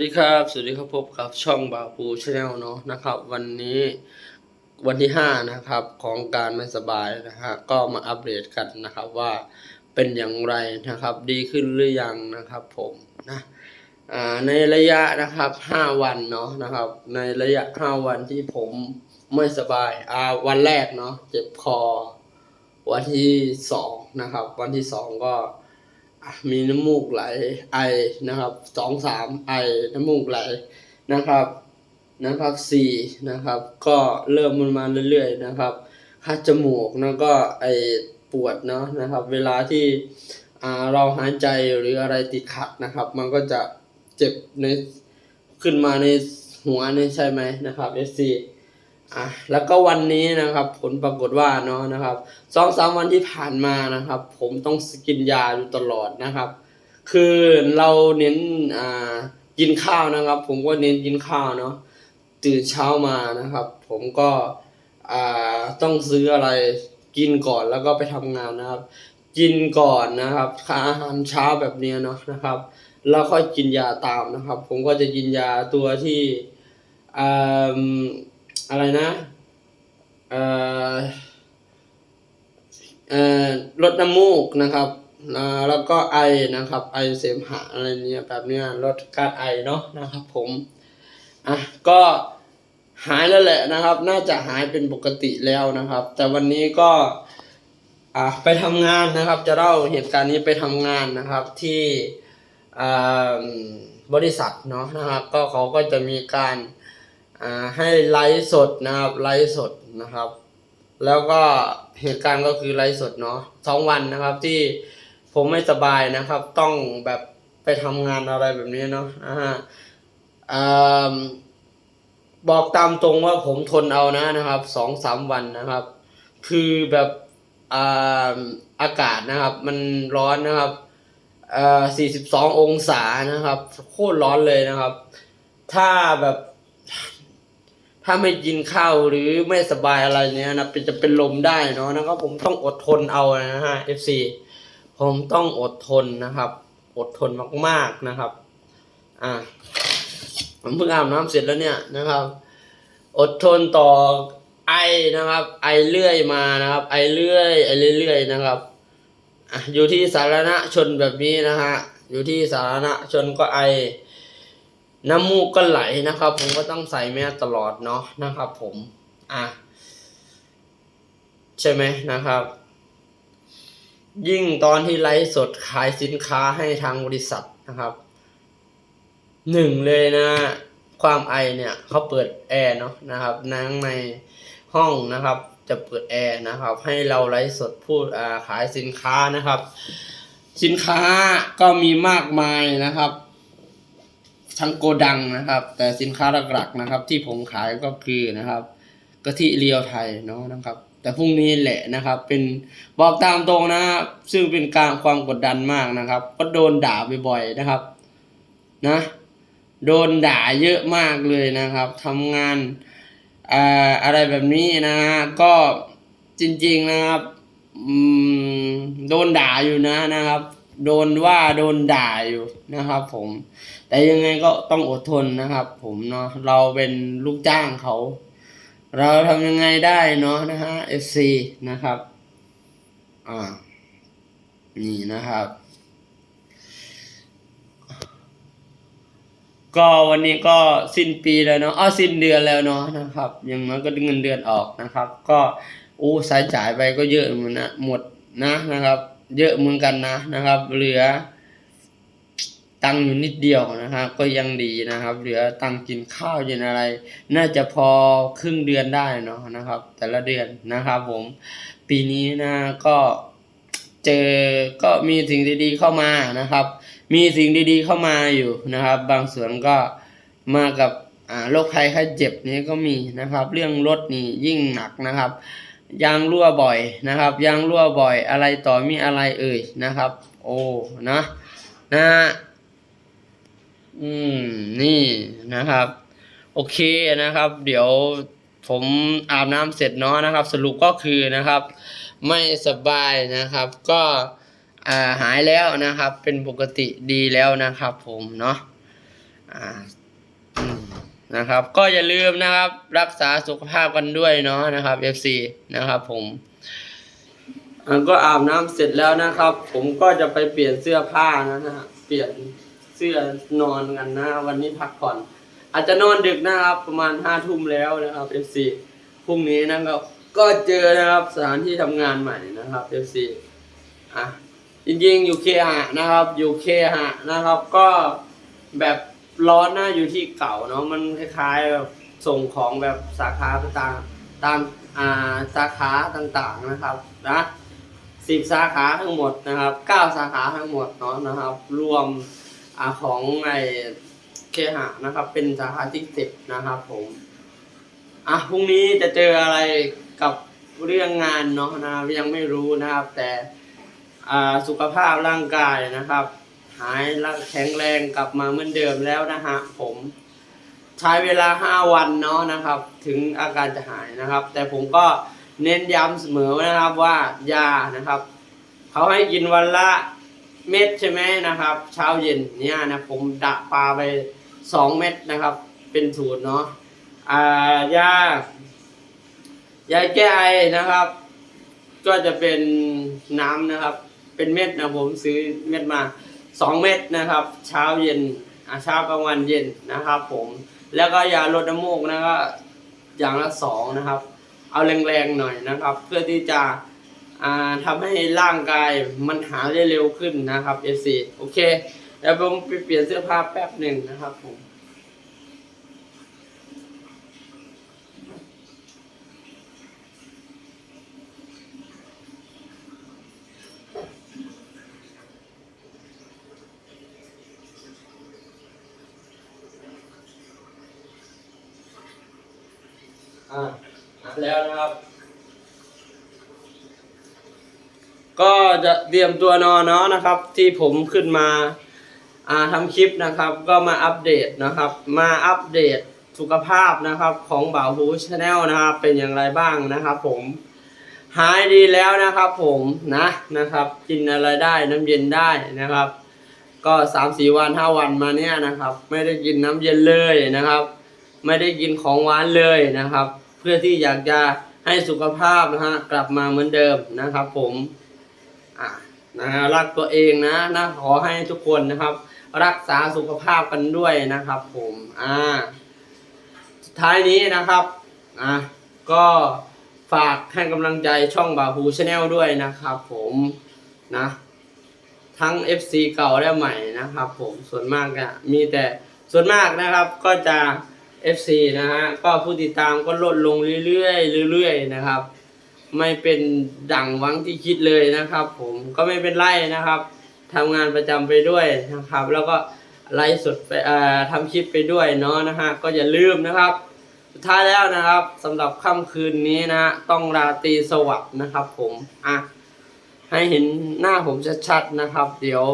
สวัสดีครับ สวัสดีครับพบกับช่องบาปูชาแนลเนาะนะครับ วันนี้วันที่ห้านะครับของการไม่สบายนะฮะก็มาอัปเดตกันนะครับว่าเป็นอย่างไรนะครับ ดีขึ้นหรือยังนะครับผมนะในระยะนะครับห้าวันเนาะนะครับ ในระยะห้าวันที่ผมไม่สบายอ่าวันแรกเนาะเจ็บคอ วันที่สองนะครับ วันที่สองก็ มีน้ำมูกไหลไอนะครับสองสามไอน้ำมูกไหลนะครับนะครับสี่นะครับ ก็เริ่มมันมาเรื่อยๆนะครับคัดจมูกแล้วก็ไอปวดเนาะนะครับ เวลาที่เราหายใจหรืออะไรติดขัดนะครับ มันก็จะเจ็บในขึ้นมาในหัวนี่ใช่ไหมนะครับเอะแล้วก็วันนี้นะครับ ผลปรากฏว่าเนาะนะครับสองสามวันที่ผ่านมานะครับ ผมต้องกินยาอยู่ตลอดนะครับ คือเราเน้นอ่ากินข้าวนะครับ ผมก็เน้นกินข้าวเนาะตื่นเช้ามานะครับ ผมก็อ่าต้องซื้ออะไรกินก่อนแล้วก็ไปทำงานนะครับ กินก่อนนะครับอาหารเช้าแบบนี้เนาะนะครับ แล้วค่อยกินยาตามนะครับ ผมก็จะกินยาตัวที่อ่า อะไรนะเอ่อเอ่อลดน้ำมูกนะครับแล้วก็ไอนะครับ ไอเสมหะอะไรเนี้ยแบบเนี้ยลดการไอเนาะนะครับ ผมอะก็หายแล้วแหละนะครับ น่าจะหายเป็นปกติแล้วนะครับ แต่วันนี้ก็อ่าไปทำงานนะครับ จะเล่าเหตุการณ์นี้ไปทำงานนะครับที่อ่าบริษัทเนาะนะครับ ก็เขาก็จะมีการ ให้ไลฟ์สดนะครับไลฟ์สดนะครับ แล้วก็เหตุการณ์ก็คือไลฟ์สดเนาะสองวันนะครับที่ผมไม่สบายนะครับ ต้องแบบไปทำงานอะไรแบบนี้เนาะอ่าฮะอ่าบอกตามตรงว่าผมทนเอานะนะครับสองสามวันนะครับ คือแบบอาอากาศนะครับ มันร้อนนะครับสี่สิบสององศานะครับ โคตรร้อนเลยนะครับ ถ้าแบบ ถ้าไม่กินข้าวหรือไม่สบายอะไรเนี้ยนะเป็นจะเป็นลมได้เนาะนะครับ ผมต้องอดทนเอานะฮะ FC ผมต้องอดทนนะครับ อดทนมากๆนะครับ อ่าผมเพิ่งอาบน้ำเสร็จแล้วเนี่ยนะครับ อดทนต่อไอนะครับ ไอเรื่อยมานะครับ ไอเรื่อยไอเรื่อยๆนะครับอะอยู่ที่สาธารณชนแบบนี้นะฮะอยู่ที่สาธารณชนก็ไอ น้ำมูกก็ไหลนะครับ ผมก็ต้องใส่แมสตลอดเนาะนะครับ ผมอะใช่ไหมนะครับ ยิ่งตอนที่ไลฟ์สดขายสินค้าให้ทางบริษัทนะครับหนึ่งเลยนะ ความไอเนี่ยเขาเปิดแอร์เนาะนะครับนั่งในห้องนะครับ จะเปิดแอร์นะครับ ให้เราไลฟ์สดพูดอ่าขายสินค้านะครับ สินค้าก็มีมากมายนะครับ ทั้งโกดังนะครับ แต่สินค้าหลักๆนะครับ ที่ผมขายก็คือนะครับกะทิเรียวไทยเนาะนะครับ แต่พรุ่งนี้แหละนะครับ เป็นบอกตามตรงนะซึ่งเป็นการความกดดันมากนะครับ ก็โดนด่าบ่อยๆนะครับ นะ โดนด่าเยอะมากเลยนะครับทำงานอ่าอะไรแบบนี้นะก็จริง ๆนะครับโดนด่าอยู่นะนะครับ โดนว่าโดนด่าอยู่นะครับ ผม แต่ยังไงก็ต้องอดทนนะครับ ผมเนาะเราเป็นลูกจ้างเขา เราทำยังไงได้เนาะนะฮะ FC นะครับอ่านี่นะครับ ก็วันนี้ก็สิ้นปีแล้วเนาะอ้อสิ้นเดือนแล้วเนาะนะครับอย่างน้อยก็เงินเดือนออกนะครับ ก็อู้สายจ่ายไปก็เยอะเหมือนนะหมดนะนะครับ เยอะเหมือนกันนะนะครับ เหลือ ตังอยู่นิดเดียวนะครับ ก็ยังดีนะครับ เหลือตังกินข้าวกินอะไร น่าจะพอครึ่งเดือนได้เนาะนะครับ แต่ละเดือนนะครับ ผมปีนี้นะก็เจอก็มีสิ่งดีๆเข้ามานะครับ มีสิ่งดีๆเข้ามาอยู่นะครับ บางส่วนก็มากับอ่าโรคภัยไข้เจ็บนี้ก็มีนะครับ เรื่องรถนี่ยิ่งหนักนะครับยางรั่วบ่อยนะครับยางรั่วบ่อยอะไรต่อมีอะไรเอ่ยนะครับ โอ้นะนะ อืม นี่นะครับ โอเคนะครับ เดี๋ยวผมอาบน้ำเสร็จเนาะนะครับ สรุปก็คือนะครับ ไม่สบายนะครับ ก็าหายแล้วนะครับ เป็นปกติดีแล้วนะครับ ผมเนาะนะครับ ก็อย่าลืมนะครับ รักษาสุขภาพกันด้วยเนาะนะครับ FC นะครับผมอ่าก็อาบน้ำเสร็จแล้วนะครับ ผมก็จะไปเปลี่ยนเสื้อผ้านะนะฮะเปลี่ยน เสื้อนอนกันนะ วันนี้พักผ่อน อาจจะนอนดึกนะครับ ประมาณห้าทุ่มแล้วนะครับ FC พรุ่งนี้นะครับก็เจอนะครับสถานที่ทำงานใหม่นะครับ FC อะจริงๆอยู่เคหะนะครับ อยู่เคหะนะครับ ก็แบบร้อนนะอยู่ที่เก่าเนาะมันคล้ายๆแบบส่งของแบบสาขาต่างๆตามอ่าสาขาต่างๆนะครับนะสิบสาขาทั้งหมดนะครับเก้าสาขาทั้งหมดเนาะนะครับ รวม อของไอเคหะนะครับ เป็นสาขาที่สิบนะครับผมอะพรุ่งนี้จะเจออะไรกับเรื่องงานเนาะนะครับยังไม่รู้นะครับ แต่อ่าสุขภาพร่างกายนะครับ หายร่างแข็งแรงกลับมาเหมือนเดิมแล้วนะฮะผมใช้เวลาห้าวันเนาะนะครับ ถึงอาการจะหายนะครับ แต่ผมก็เน้นย้ำเสมอนะครับว่ายานะครับเขาให้กินวันละ เม็ดใช่ไหมนะครับ เช้าเย็นเนี่ยนะผมดะปลาไปสองเม็ดนะครับ เป็นสูตรเนาะอ่ายายาแก้ไอนะครับ ก็จะเป็นน้ำนะครับ เป็นเม็ดนะผมซื้อเม็ดมาสองเม็ดนะครับ เช้าเย็นเช้ากลางวันเย็นนะครับ ผมแล้วก็ยาลดน้ำมูกนะครับอย่างละสองนะครับ เอาแรงๆหน่อยนะครับ เพื่อที่จะ ทำให้ร่างกายมันหาได้เร็วขึ้นนะครับ FC โอเคเดี๋ยวผมไปเปลี่ยนเสื้อผ้าแป๊บหนึ่งนะครับผมอ่าแล้วนะครับ ก็จะเตรียมตัวนอนเนาะนะครับ ที่ผมขึ้นมาอ่าทำคลิปนะครับ ก็มาอัปเดตนะครับ มาอัปเดตสุขภาพนะครับ ของบ่าวฮูชาแนลนะครับ เป็นอย่างไรบ้างนะครับ ผมหายดีแล้วนะครับผมนะนะครับ กินอะไรได้น้ำเย็นได้นะครับ ก็สามสี่วันห้าวันมาเนี้ยนะครับ ไม่ได้กินน้ำเย็นเลยนะครับ ไม่ได้กินของหวานเลยนะครับ เพื่อที่อยากจะให้สุขภาพนะฮะกลับมาเหมือนเดิมนะครับ ผม อะนะฮะรักตัวเองนะนะขอให้ทุกคนนะครับ รักษาสุขภาพกันด้วยนะครับ ผมอ่าสุดท้ายนี้นะครับอะก็ฝากให้กำลังใจช่องบาฮูชาแนลด้วยนะครับ ผมนะทั้ง FC เก่าและใหม่นะครับ ผมส่วนมากก็มีแต่ส่วนมากนะครับก็จะ FC นะฮะก็ผู้ติดตามก็ลดลงเรื่อยๆเรื่อยๆนะครับ ไม่เป็นดั่งหวังที่คิดเลยนะครับ ผมก็ไม่เป็นไรนะครับทำงานประจำไปด้วยนะครับ แล้วก็ไลฟ์สดไปทำคลิปไปด้วยเนาะนะฮะก็อย่าลืมนะครับสุดท้ายแล้วนะครับสำหรับค่ำคืนนี้นะต้องราตรีสวัสดิ์นะครับ ผมอะให้เห็นหน้าผมชัดๆนะครับ เดี๋ยว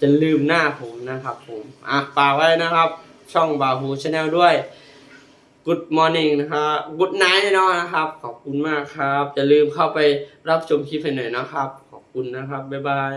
จะลืมหน้าผมนะครับ ผมอะฝากไว้นะครับ ช่องบาฮูชาแนลด้วย Good Morning นะครับ Good Night เนาะนะครับ ขอบคุณมากครับ อย่าลืมเข้าไปรับชมคลิปให้หน่อยนะครับ ขอบคุณนะครับ บ๊ายบาย